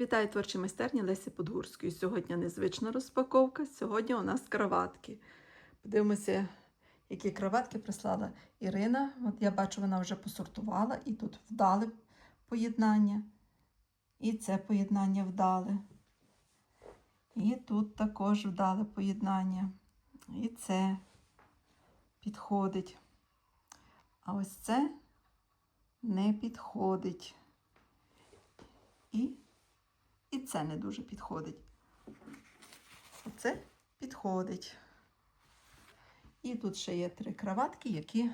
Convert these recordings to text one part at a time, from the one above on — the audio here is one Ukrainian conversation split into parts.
Вітаю творчі майстерні Лесі Подгурської. Сьогодні незвична розпаковка. Сьогодні у нас краватки. Подивимося, які краватки прислала Ірина. От я бачу, вона вже посортувала і тут вдале поєднання. І це поєднання вдале. І тут також вдале поєднання. І це підходить. А ось це не підходить. І, і це не дуже підходить. Оце підходить. І тут ще є три краватки, які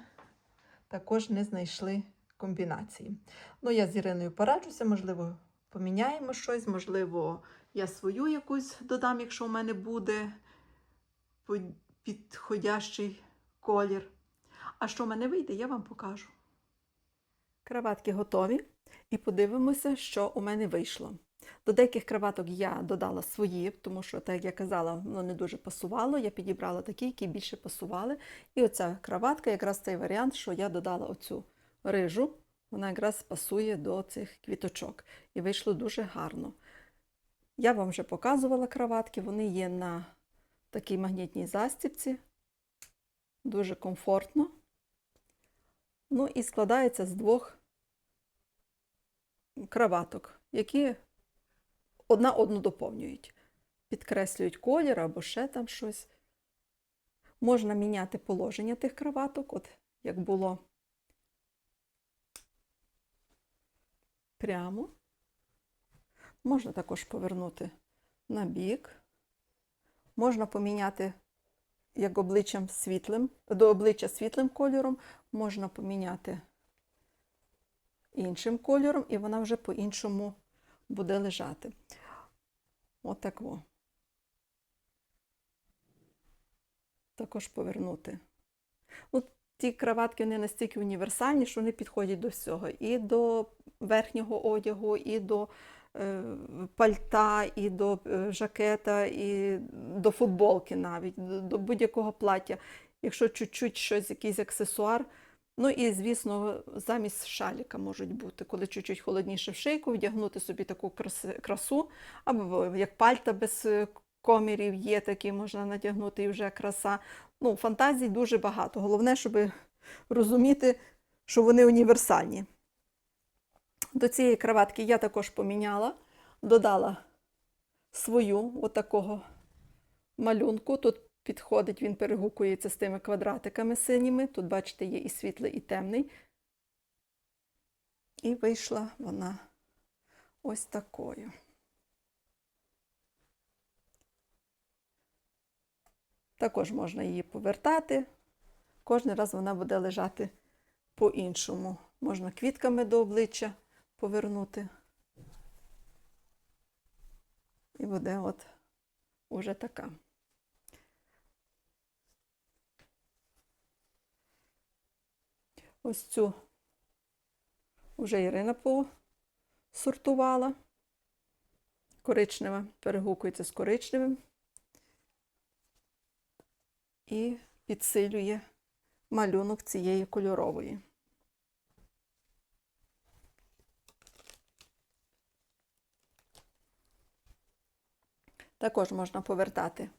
також не знайшли комбінації. Ну, я з Іриною пораджуся, можливо, поміняємо щось, можливо, я свою якусь додам, якщо у мене буде підходящий колір. А що в мене вийде, я вам покажу. Краватки готові. І подивимося, що у мене вийшло. До деяких краваток я додала свої, тому що, так як я казала, воно не дуже пасувало. Я підібрала такі, які більше пасували. І оця краватка, якраз цей варіант, що я додала оцю рижу, вона якраз пасує до цих квіточок. І вийшло дуже гарно. Я вам вже показувала краватки, вони є на такій магнітній застібці. Дуже комфортно. Ну і складається з двох краваток, які одна одну доповнюють, підкреслюють колір або ще там щось. Можна міняти положення тих краваток, от як було прямо. Можна також повернути на бік. Можна поміняти як обличчям світлим, до обличчя світлим кольором, можна поміняти іншим кольором, і вона вже по-іншому буде лежати. Отак во. Також повернути. Ну, ті краватки вони настільки універсальні, що вони підходять до всього. І до верхнього одягу, і до е, пальта, і до е, жакета, і до футболки навіть, до, до будь-якого плаття. Якщо чуть-чуть щось, якийсь аксесуар, Ну і, звісно, замість шаліка можуть бути, коли чуть-чуть холодніше в шийку, вдягнути собі таку красу, або як пальта без е, комірів є, такі можна надягнути і вже краса. Ну, фантазій дуже багато. Головне, щоб розуміти, що вони універсальні. До цієї краватки я також поміняла, додала свою отакого малюнку. Тут підходить, він перегукується з тими квадратиками синіми. Тут, бачите, є і світлий, і темний. І вийшла вона ось такою. Також можна її повертати. Кожен раз вона буде лежати по-іншому. Можна квітками до обличчя повернути. І буде от уже така. Ось цю вже Ірина посортувала. Коричнева перегукується з коричневим і підсилює малюнок цієї кольорової. Також можна повертати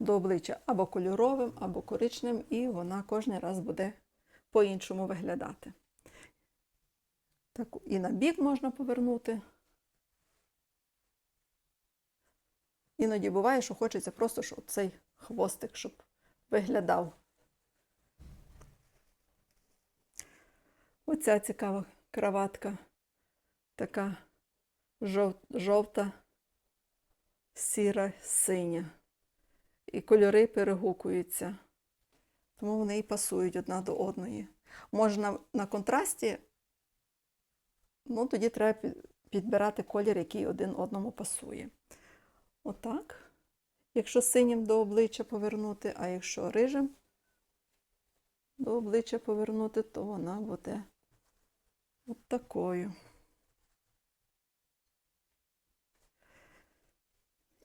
до обличчя або кольоровим, або коричневим, і вона кожен раз буде по-іншому виглядати. Так, і на бік можна повернути. Іноді буває, що хочеться просто, щоб цей хвостик щоб виглядав. Оця цікава краватка, така жов- жовта, сіра, синя і кольори перегукуються, тому вони і пасують одна до одної. Можна на контрасті, ну тоді треба підбирати колір, який один одному пасує. Отак. Якщо синім до обличчя повернути, а якщо рижим до обличчя повернути, то вона буде от такою.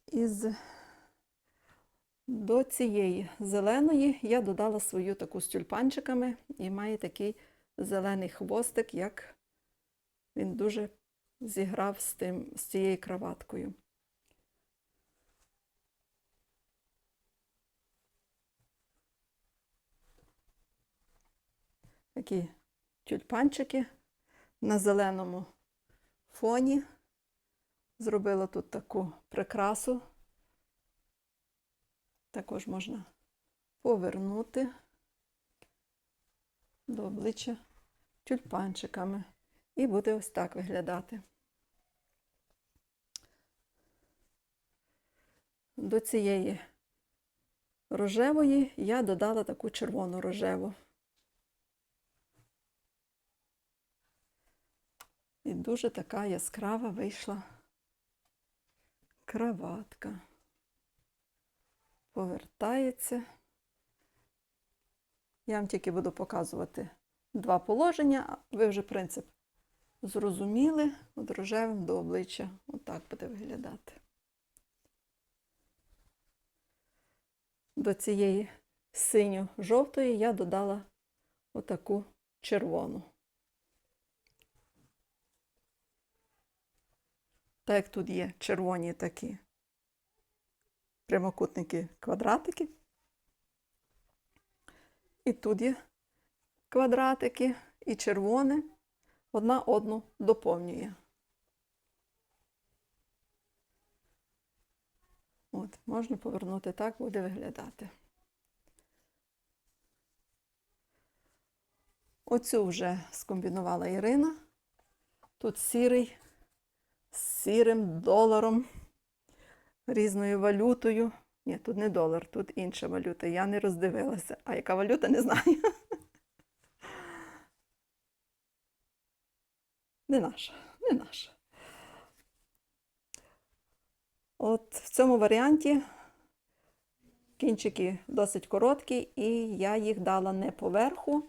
Із до цієї зеленої я додала свою таку з тюльпанчиками і має такий зелений хвостик, як він дуже зіграв з, тим, з цією краваткою. Такі тюльпанчики на зеленому фоні. Зробила тут таку прикрасу. Також можна повернути до обличчя тюльпанчиками. І буде ось так виглядати. До цієї рожевої я додала таку червону рожеву. І дуже така яскрава вийшла краватка. Повертається. Я вам тільки буду показувати два положення, ви вже принцип зрозуміли от рожевим до обличчя. Отак буде виглядати. До цієї синьо-жовтої я додала отаку червону. Так як тут є червоні такі прямокутники квадратики. І тут є квадратики і червоне одна одну доповнює. От, можна повернути так, буде виглядати. Оцю вже скомбінувала Ірина. Тут сірий з сірим доларом, різною валютою. Ні, тут не долар, тут інша валюта. Я не роздивилася. А яка валюта, не знаю. Не наша, не наша. От в цьому варіанті кінчики досить короткі, і я їх дала не поверху,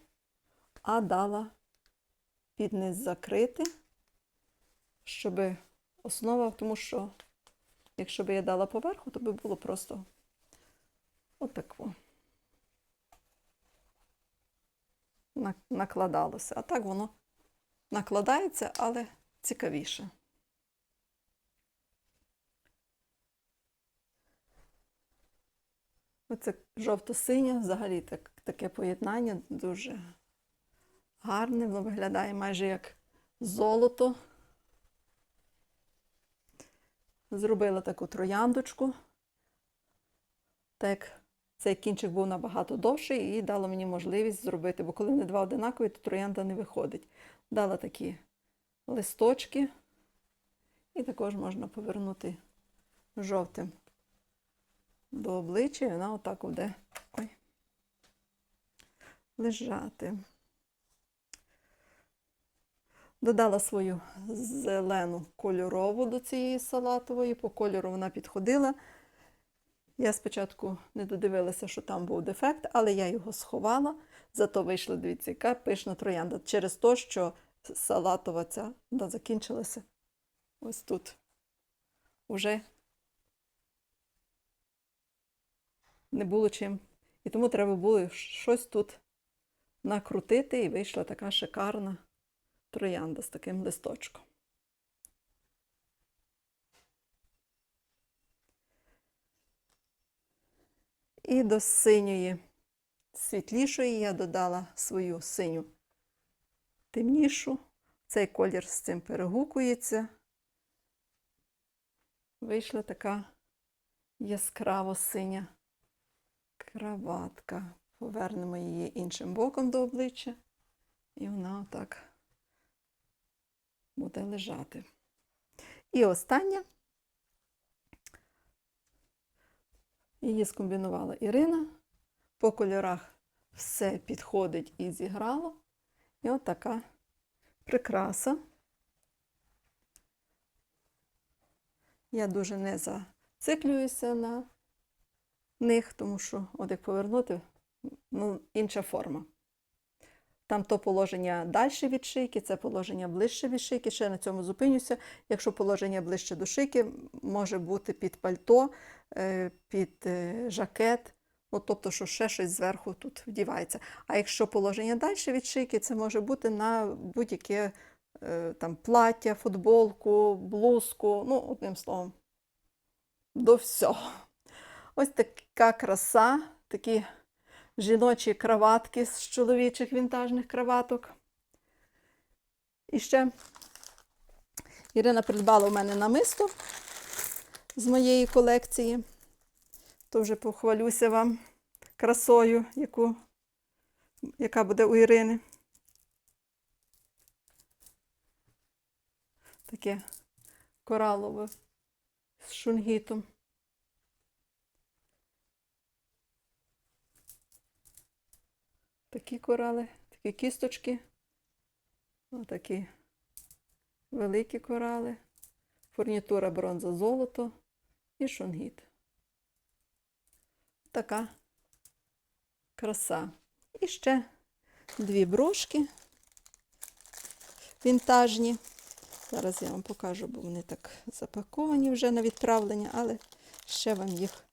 а дала під низ закрити, щоб основа, тому що якщо б я дала поверху, то би було просто отако. Накладалося. А так воно накладається, але цікавіше. Оце жовто-синє, взагалі так, таке поєднання дуже гарне, воно виглядає майже як золото. Зробила таку трояндочку. Так, цей кінчик був набагато довший і дало мені можливість зробити, бо коли вони два одинакові, то троянда не виходить. Дала такі листочки, і також можна повернути жовтим до обличчя, і вона отак буде ой, лежати. Додала свою зелену кольорову до цієї салатової, по кольору вона підходила. Я спочатку не додивилася, що там був дефект, але я його сховала. Зато вийшла, дивіться, яка пишна троянда. Через те, що салатова ця да, закінчилася ось тут. Уже не було чим. І тому треба було щось тут накрутити, і вийшла така шикарна троянда з таким листочком. І до синьої світлішої я додала свою синю темнішу. Цей колір з цим перегукується. Вийшла така яскраво синя краватка. Повернемо її іншим боком до обличчя, і вона отак буде лежати. І остання. Її скомбінувала Ірина. По кольорах все підходить і зіграло. І от така прикраса. Я дуже не зациклююся на них, тому що, от як повернути, ну, інша форма. Там то положення далі від шийки, це положення ближче від шийки. Ще на цьому зупинюся. Якщо положення ближче до шийки, може бути під пальто, е, під е, жакет, ну, тобто, що ще щось зверху тут вдівається. А якщо положення далі від шийки, це може бути на будь-яке е, там, плаття, футболку, блузку, ну, одним словом, до всього. Ось така краса, такі жіночі краватки з чоловічих вінтажних краваток. І ще Ірина придбала у мене намисто з моєї колекції. То вже похвалюся вам красою, яку, яка буде у Ірини. Таке коралове з шунгітом. Такі корали, такі кісточки. Отакі великі корали. Фурнітура бронза золото і шунгіт. Така краса. І ще дві брошки вінтажні. Зараз я вам покажу, бо вони так запаковані вже на відправлення, але ще вам їх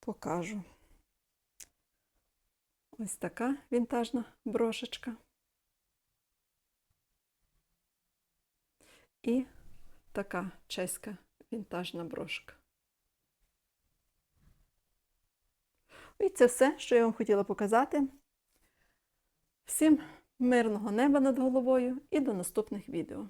покажу. Ось така вінтажна брошечка. І така чеська вінтажна брошка. І це все, що я вам хотіла показати. Всім мирного неба над головою і до наступних відео.